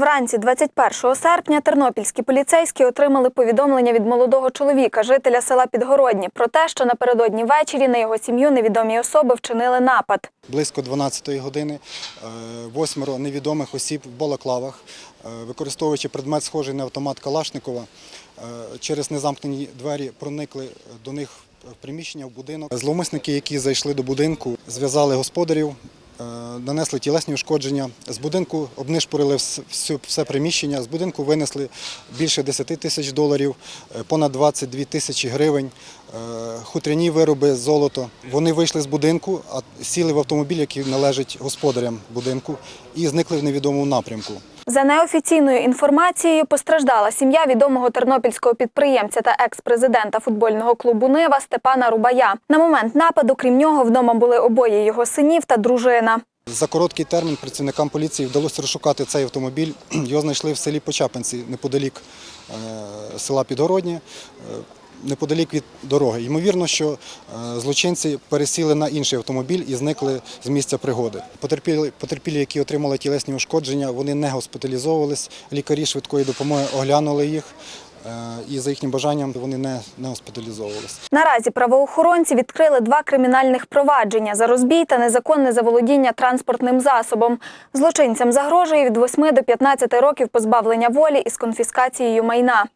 Вранці 21 серпня тернопільські поліцейські отримали повідомлення від молодого чоловіка, жителя села Підгородні, про те, що напередодні ввечері на його сім'ю невідомі особи вчинили напад. Близько 12-ї години е, восьмеро невідомих осіб в балаклавах, е, використовуючи предмет, схожий на автомат Калашникова, е, через незамкнені двері проникли до них в приміщення, в будинок. Зловмисники, які зайшли до будинку, зв'язали господарів, нанесли тілесні ушкодження. З будинку обнишпорили все приміщення, з будинку винесли більше 10 тисяч доларів, е, понад 22 тисячі гривень, е, хутряні вироби, золото. Вони вийшли з будинку, сіли в автомобіль, який належить господарям будинку, і зникли в невідомому напрямку. За неофіційною інформацією, постраждала сім'я відомого тернопільського підприємця та екс-президента футбольного клубу Нива Степана Рубая. На момент нападу, крім нього, вдома були обоє його синів та дружина. За короткий термін працівникам поліції вдалося розшукати цей автомобіль. Його знайшли в селі Почапинці, неподалік е, села Підгороднє, е, неподалік від дороги. Ймовірно, що е, злочинці пересіли на інший автомобіль і зникли з місця пригоди. Потерпілі, потерпілі, які отримали тілесні ушкодження, вони не госпіталізовувались. Лікарі швидкої допомоги оглянули їх. е, І за їхнім бажанням вони не, не госпіталізовувалися. Наразі правоохоронці відкрили два кримінальних провадження за розбій та незаконне заволодіння транспортним засобом. Злочинцям загрожує від 8 до 15 років позбавлення волі із конфіскацією майна.